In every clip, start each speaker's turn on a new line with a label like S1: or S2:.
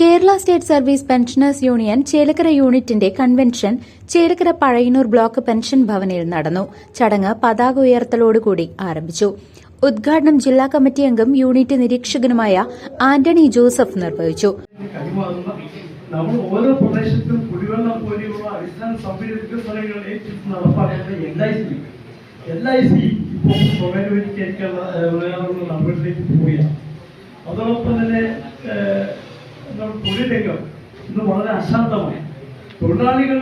S1: Kerala state service pensioners union Chelakkara യൂണിറ്റിന്റെ convention Chelakkara Pazhayannur block pension ഭവനിൽ നടന്നു. ചടങ്ങ് പതാക ഉയർത്തലോടുകൂടി ആരംഭിച്ചു. ഉദ്ഘാടനം ജില്ലാ കമ്മിറ്റി അംഗം യൂണിറ്റ് നിരീക്ഷകനുമായ ആന്റണി ജോസഫ് നിർവഹിച്ചു.
S2: നമ്മൾ ഓരോ പ്രദേശത്തും കുടിവെള്ളം പോലെയുള്ള അടിസ്ഥാന സൗകര്യ വികസനങ്ങൾ ഏറ്റെടുത്ത് എൽ ഐ സി ഇപ്പോൾ സ്വകാര്യവൽക്കരിക്കാനുള്ള തൊഴിലംഗം ഇന്ന് വളരെ അശാന്തമായി. തൊഴിലാളികൾ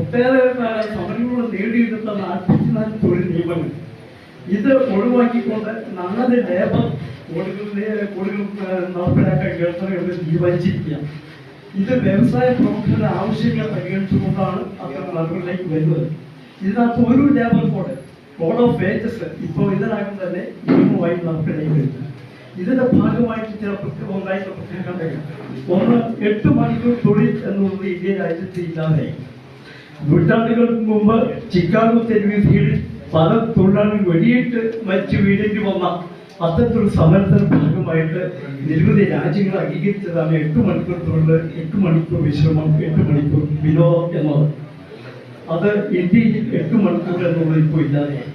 S2: ഒട്ടേറെ സമരങ്ങളോട് നേടിയെടുത്ത നാൽപ്പത്തിനാല് തൊഴിൽ നിയമങ്ങൾ ഇത് ഒഴിവാക്കിക്കൊണ്ട് നാല് ലേബർ കോഡുകളിലെ കോടികൾ നടപ്പിലാക്കാൻ കേൾക്കുന്നത് തീരുമാനിച്ചിരിക്കുക ഇത് വ്യവസായ പ്രമുഖരുടെ ആവശ്യങ്ങൾ പരിഗണിച്ചുകൊണ്ടാണ് അത്തരം നടപടികളിലേക്ക് വരുന്നത്. ഇതിനകത്ത് ഒരു labour code code of wages ഇപ്പോൾ ഇതിനകം തന്നെ നിയമമായി നടപ്പിലേക്ക് വരുന്നു ഇതിന്റെ ഭാഗമായിട്ട് ചില പ്രത്യേക ഉണ്ടായിട്ടുള്ള പ്രത്യേകതകൾ ഒന്ന് എട്ട് മണിക്കൂർ തൊഴിൽ എന്നുള്ളത് ഇന്ത്യ രാജ്യത്ത് ഇല്ലാതെ നൂറ്റാണ്ടുകൾക്ക് മുമ്പ് ചിക്കാഗോ തെരുവിധിയിൽ പല തൊഴിലാളികൾ വെടിയിട്ട് മരിച്ചു വീടേണ്ടി വന്ന അത്തരത്തിലുള്ള സമരത്തിന്റെ ഭാഗമായിട്ട് നിരവധി രാജ്യങ്ങൾ അംഗീകരിച്ചതാണ് എട്ട് മണിക്കൂർ തൊഴിൽ എട്ട് മണിക്കൂർ വിശ്രമം എട്ട് മണിക്കൂർ വിനോദം എന്നത്. അത് ഇന്ത്യയിൽ എട്ട് മണിക്കൂർ എന്നുള്ളത് ഇപ്പോൾ ഇല്ലാതെയായി.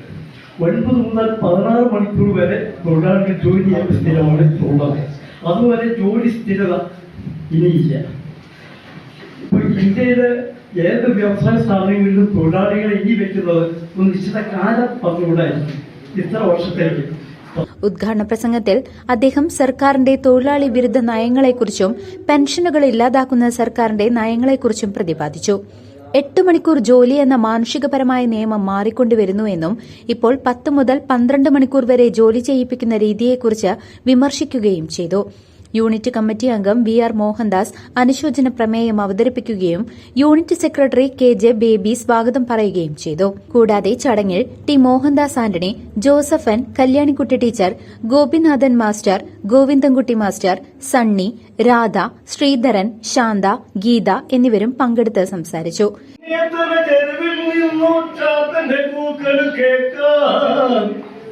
S2: ഒൻപത് മുതൽ പതിനാറ് മണിക്കൂർ വരെ തൊഴിലാളികൾ ജോലി ചെയ്യാൻ സ്ഥിരമാണ് ഉള്ളത് അതുവരെ ജോലി സ്ഥിരത ഇനിയില്ല. ഇപ്പൊ ഇന്ത്യയിലെ ഏത് വ്യവസായ സ്ഥാപനങ്ങളിലും തൊഴിലാളികളെ ഇനി വെക്കുന്നത് ഒരു നിശ്ചിത കാലം പറഞ്ഞുകൂടായിരിക്കും ഇത്ര വർഷത്തേക്ക്.
S1: ഉദ്ഘാടന പ്രസംഗത്തിൽ അദ്ദേഹം സർക്കാരിന്റെ തൊഴിലാളി വിരുദ്ധ നയങ്ങളെക്കുറിച്ചും പെൻഷനുകൾ ഇല്ലാതാക്കുന്ന സർക്കാരിന്റെ നയങ്ങളെക്കുറിച്ചും പ്രതിപാദിച്ചു. എട്ട് മണിക്കൂർ ജോലി എന്ന മാനുഷികപരമായ നിയമം മാറിക്കൊണ്ടുവരുന്നുവെന്നും ഇപ്പോൾ പത്ത് മുതൽ പന്ത്രണ്ട് മണിക്കൂർ വരെ ജോലി ചെയ്യിപ്പിക്കുന്ന രീതിയെക്കുറിച്ച് വിമർശിക്കുകയും ചെയ്തു. യൂണിറ്റ് കമ്മിറ്റി അംഗം വി ആർ മോഹൻദാസ് അനുശോചന പ്രമേയം അവതരിപ്പിക്കുകയും unit secretary K J Baby സ്വാഗതം പറയുകയും ചെയ്തു. കൂടാതെ ചടങ്ങിൽ T Mohandas Antony Josephan Kalyanikutty teacher Gopinathan master Govindankutty master Sunny Radha Sreedharan Shantha Geetha എന്നിവരും പങ്കെടുത്ത് സംസാരിച്ചു.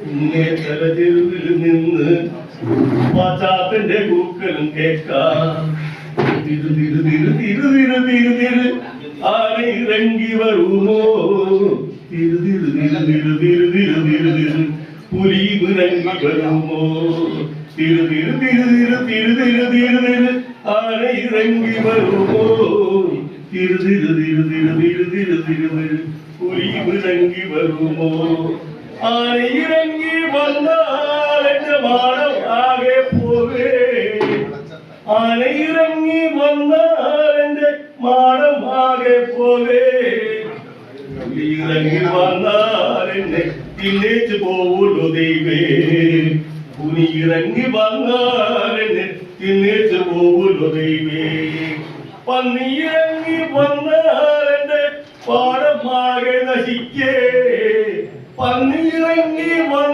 S2: തെരുവിൽ നിന്നു പാച്ചാത്തന്റെ കൂക്കലും കേൾക്കാൻ തിരു തിരു തിരു വരുമോ തിരു തിരു തിരു തിരു തിരു തിരു തിരു തിരു പുലി ഇറങ്ങി വരുമോ തിരു തിരു തിരു വരുമോ തിരു തിരു തിരു வந்தால் வானம் ஆகே போவே? ஆனை இறங்கி வந்தால் என்று மானம் ஆகே போவே? இறங்கி வந்தால் என்று தில்லேச்சு போவுள்ள தெய்வே. புனி இறங்கி வந்தால் என்று தில்லேச்சு போவுள்ள தெய்வே. பன்னி இறங்கி வந்தால் என்று பாடமாக நசிக்கே. பன்னி வந்த